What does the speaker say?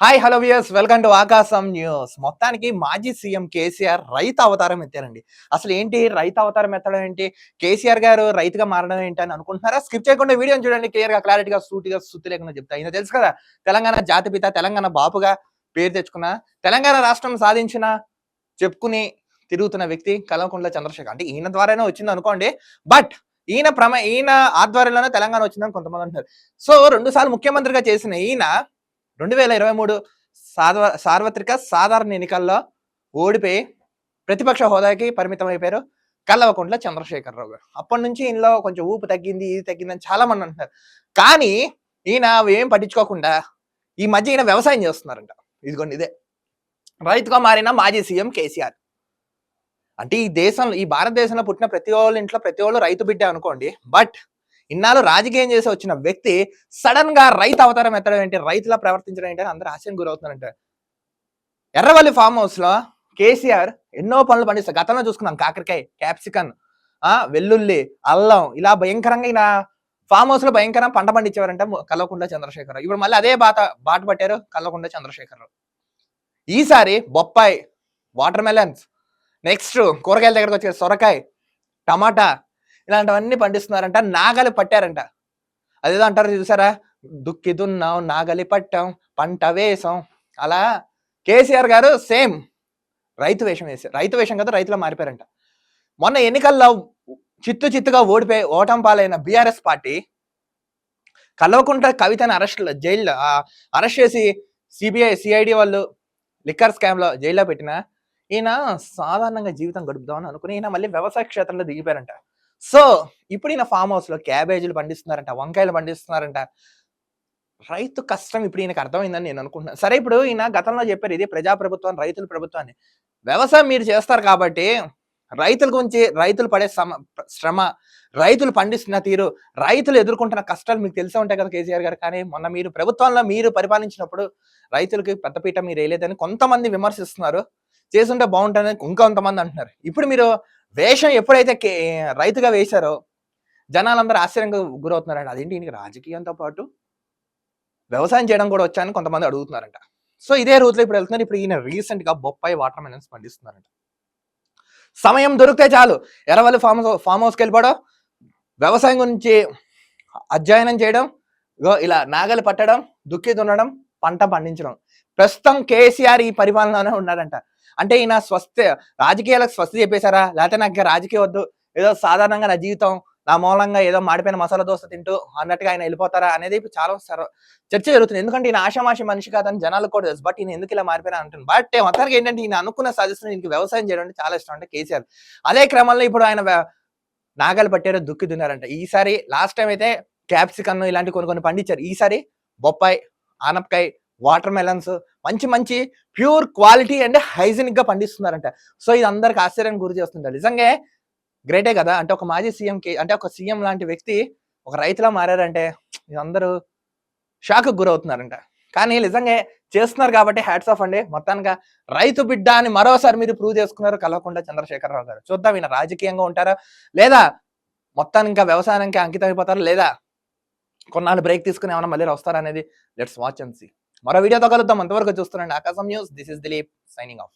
Hi hello viewers welcome to Aakasam news మొత్తానికి మాజీ CM KCR రైతు అవతారం ఎత్తారండి. అసలు ఏంటి రైతు అవతారం ఎత్తడం ఏంటి? కేసీఆర్ గారు రైతుగా మారడం ఏంటి అని అనుకుంటున్నారా? స్కిప్ చేయకుండా వీడియోని చూడండి. క్లియర్గా క్లారిటీగా సూటిగా సుత్తి లేకుండా చెప్తా. ఈయన తెలుసు కదా తెలంగాణ జాతిపిత తెలంగాణ బాపుగా పేరు తెచ్చుకున్న తెలంగాణ రాష్ట్రం సాధించిన చెప్పుకుని తిరుగుతున్న వ్యక్తి కల్వకుంట్ల చంద్రశేఖర్. అంటే ఈయన ద్వారానే వచ్చింది అనుకోండి. బట్ ఈయన ప్రమ ఈయన ఆధ్వర్యంలోనే తెలంగాణ వచ్చిందని కొంతమంది అంటున్నారు. సో రెండు సార్లు ముఖ్యమంత్రిగా చేసిన ఈయన రెండు వేల ఇరవై మూడు సార్వ సార్వత్రిక సాధారణ ఎన్నికల్లో ఓడిపోయి ప్రతిపక్ష హోదాకి పరిమితం అయిపోయారు కల్లవకుంట్ల చంద్రశేఖరరావు గారు. అప్పటి నుంచి ఈయనలో కొంచెం ఊపు తగ్గింది ఇది తగ్గింది అని చాలా మంది అంటున్నారు. కానీ ఈయన ఏం పట్టించుకోకుండా ఈ మధ్య ఈయన వ్యవసాయం చేస్తున్నారంట. ఇదిగోండి ఇదే. రైతుగా మారిన మాజీ సీఎం కేసీఆర్. అంటే ఈ దేశంలో ఈ భారతదేశంలో పుట్టిన ప్రతి వాళ్ళ ఇంట్లో ప్రతి వాళ్ళు రైతు బిడ్డ అనుకోండి బట్ ఇన్నాళ్ళు రాజకీయం చేసి వచ్చిన వ్యక్తి సడన్గా రైతు అవతారం ఎత్తడం ఏంటి? రైతులా ప్రవర్తించడం ఏంటి అని అందరూ ఆశ్చర్యం గురవుతున్నారంట. ఎర్రవల్లి ఫామ్ హౌస్లో కేసీఆర్ ఎన్నో పనులు పండిస్తారు గతంలో చూసుకున్నాం కాకరకాయ క్యాప్సికన్ ఆ వెల్లుల్లి అల్లం ఇలా భయంకరంగా ఇలా ఫామ్ హౌస్లో భయంకరంగా పంట పండించేవారంటే కల్వకుండ చంద్రశేఖరరావు. ఇప్పుడు మళ్ళీ అదే బాట బాట పట్టారు కల్వకుండ చంద్రశేఖరరావు. ఈసారి బొప్పాయి వాటర్ మెలన్స్ నెక్స్ట్ కూరగాయల దగ్గరకు వచ్చే సొరకాయ టమాటా ఇలాంటివన్నీ పండిస్తున్నారంట నాగలి పట్టారంట. అదేదో అంటారు చూసారా? దుక్కి దున్నాం నాగలి పట్టాం పంట వేసాం. అలా కేసీఆర్ గారు సేమ్ రైతు వేషం వేసారు రైతు వేషం కదా రైతులో మారిపోయారంట. మొన్న ఎన్నికల్లో చిత్తు చిత్తుగా ఓడిపోయి ఓటం పాలైన బీఆర్ఎస్ పార్టీ కల్వకుంట్ల కవితని అరెస్ట్ జైల్లో అరెస్ట్ చేసి సిబిఐ సిఐడి వాళ్ళు లిక్కర్ స్కామ్లో జైల్లో పెట్టిన ఈయన సాధారణంగా జీవితం గడుపుదామని అనుకుని ఈయన మళ్ళీ వ్యవసాయ క్షేత్రంలో దిగిపోయారంట. సో ఇప్పుడు ఈయన ఫామ్ హౌస్లో క్యాబేజీలు పండిస్తున్నారంట వంకాయలు పండిస్తున్నారంట. రైతు కష్టం ఇప్పుడు ఈయనకు అర్థమైందని నేను అనుకుంటున్నాను. సరే ఇప్పుడు ఈయన గతంలో చెప్పారు ఇది ప్రజాప్రభుత్వాన్ని రైతుల ప్రభుత్వాన్ని వ్యవసాయం మీరు చేస్తారు కాబట్టి రైతుల గురించి రైతులు పడే శ్రమ శ్రమ రైతులు పండిస్తున్న తీరు రైతులు ఎదుర్కొంటున్న కష్టాలు మీకు తెలిసే ఉంటాయి కదా కేసీఆర్ గారు. కానీ మొన్న మీరు ప్రభుత్వంలో మీరు పరిపాలించినప్పుడు రైతులకి పెద్దపీట మీరు వేయలేదని కొంతమంది విమర్శిస్తున్నారు. చేస్తుంటే బాగుంటుంది అని ఇంకొంతమంది అంటున్నారు. ఇప్పుడు మీరు వేషం ఎప్పుడైతే రైతుగా వేశారో జనాలందరూ ఆశ్చర్యంగా గురవుతున్నారంట. అదేంటి ఈయనకి రాజకీయంతో పాటు వ్యవసాయం చేయడం కూడా వచ్చాయని కొంతమంది అడుగుతున్నారంట. సో ఇదే రూట్లో ఇప్పుడు వెళ్తున్నారు. ఇప్పుడు ఈయన రీసెంట్గా బొప్పాయి వాటర్ మెలన్స్ పండిస్తున్నారంట. సమయం దొరికితే చాలు. ఎరవల్లి ఫామ్ ఫామ్ హౌస్కి వెళ్ళిపోవడం వ్యవసాయం గురించి అధ్యయనం చేయడం ఇలా నాగలి పట్టడం దుక్కి దున్నడం పంట పండించడం. ప్రస్తుతం కేసీఆర్ ఈ పరిపాలనలోనే ఉన్నారంట అంటే ఈయన స్వస్థ రాజకీయాలకు స్వస్థ చెప్పేశారా? లేకపోతే నాకు రాజకీయ వద్దు. ఏదో సాధారణంగా నా జీవితం నా మూలంగా ఏదో మాడిపోయిన మసాలా దోశ తింటూ అన్నట్టుగా ఆయన వెళ్ళిపోతారా అనేది చాలా చర్చ జరుగుతుంది. ఎందుకంటే ఈయన ఆశామాషి మనిషి కాదని జనాలకు కూడా తెలుసు. బట్ ఈయన ఎందుకు ఇలా మారిపోయినా అంటుంది బట్ మొత్తానికి ఏంటంటే ఈయన అనుకున్న సజెషన్ ఈయనకి వ్యవసాయం చేయడం అంటే చాలా ఇష్టం అంటే కేసీఆర్. అదే క్రమంలో ఇప్పుడు ఆయన నాగాలు పట్టారో దుక్కి దున్నారంట. ఈసారి లాస్ట్ టైం అయితే క్యాప్సికన్ ఇలాంటి కొన్ని కొన్ని పండించారు. ఈసారి బొప్పాయి ఆనపకాయ వాటర్ మెలన్స్ మంచి మంచి ప్యూర్ క్వాలిటీ అండ్ హైజీనిక్గా పండిస్తున్నారంట. సో ఇది అందరికి ఆశ్చర్యానికి గురి చేస్తుంటారు నిజంగా గ్రేటే కదా? అంటే ఒక మాజీ సీఎంకి అంటే ఒక సీఎం లాంటి వ్యక్తి ఒక రైతులా మారారంటే అందరూ షాక్ గురవుతున్నారంట. కానీ నిజంగా చేస్తున్నారు కాబట్టి హ్యాట్స్ ఆఫ్ అండి. మొత్తానికి రైతు బిడ్డ అని మరోసారి మీరు ప్రూవ్ చేసుకున్నారు కలవకుండా చంద్రశేఖరరావు గారు. చూద్దాం ఈయన రాజకీయంగా ఉంటారా? లేదా మొత్తానికి ఇంకా వ్యవసాయానికి అంకితం అయిపోతారా లేదా కొన్నాళ్ళు బ్రేక్ తీసుకుని ఏమైనా మళ్ళీ వస్తారా అనేది లెట్స్ వాచ్ అండ్ సీ మరో వీడియోతో కలుద్దాం. అంతవరకు చూస్తున్నాండి Aakasam news this is Dilip signing off